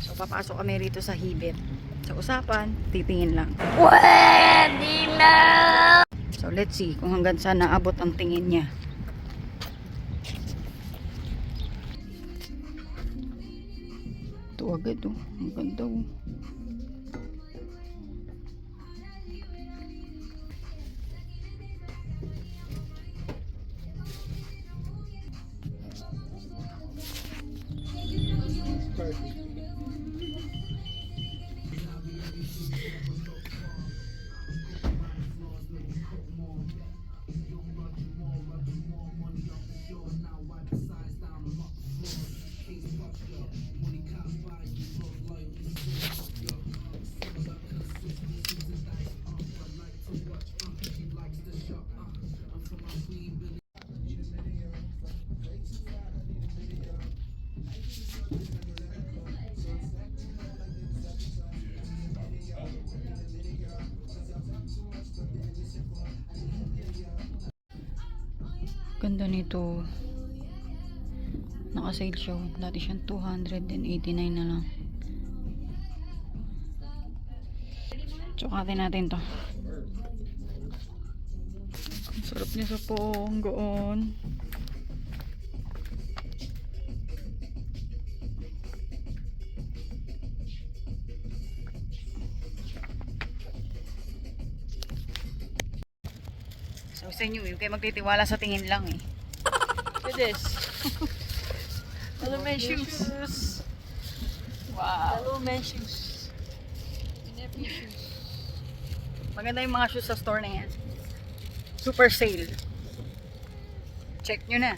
So, papasok kami rito sa Hibit. Sa usapan, titingin lang. Pwede na! So, let's see kung hanggang saan naabot ang tingin niya. Ito agad oh. Ang ganda oh. Ganda nito. Naka-sale siya. Dati siyang 289 na lang. Tsukatin natin to. Ang sarap niya sa poong goon. So sa inyo, yung kayo magtitiwala sa tingin lang eh. Look at this. Hello, man shoes. Wow. Hello, man shoes. Nephew shoes. Maganda yung mga shoes sa store na yan. Super sale. Check nyo na.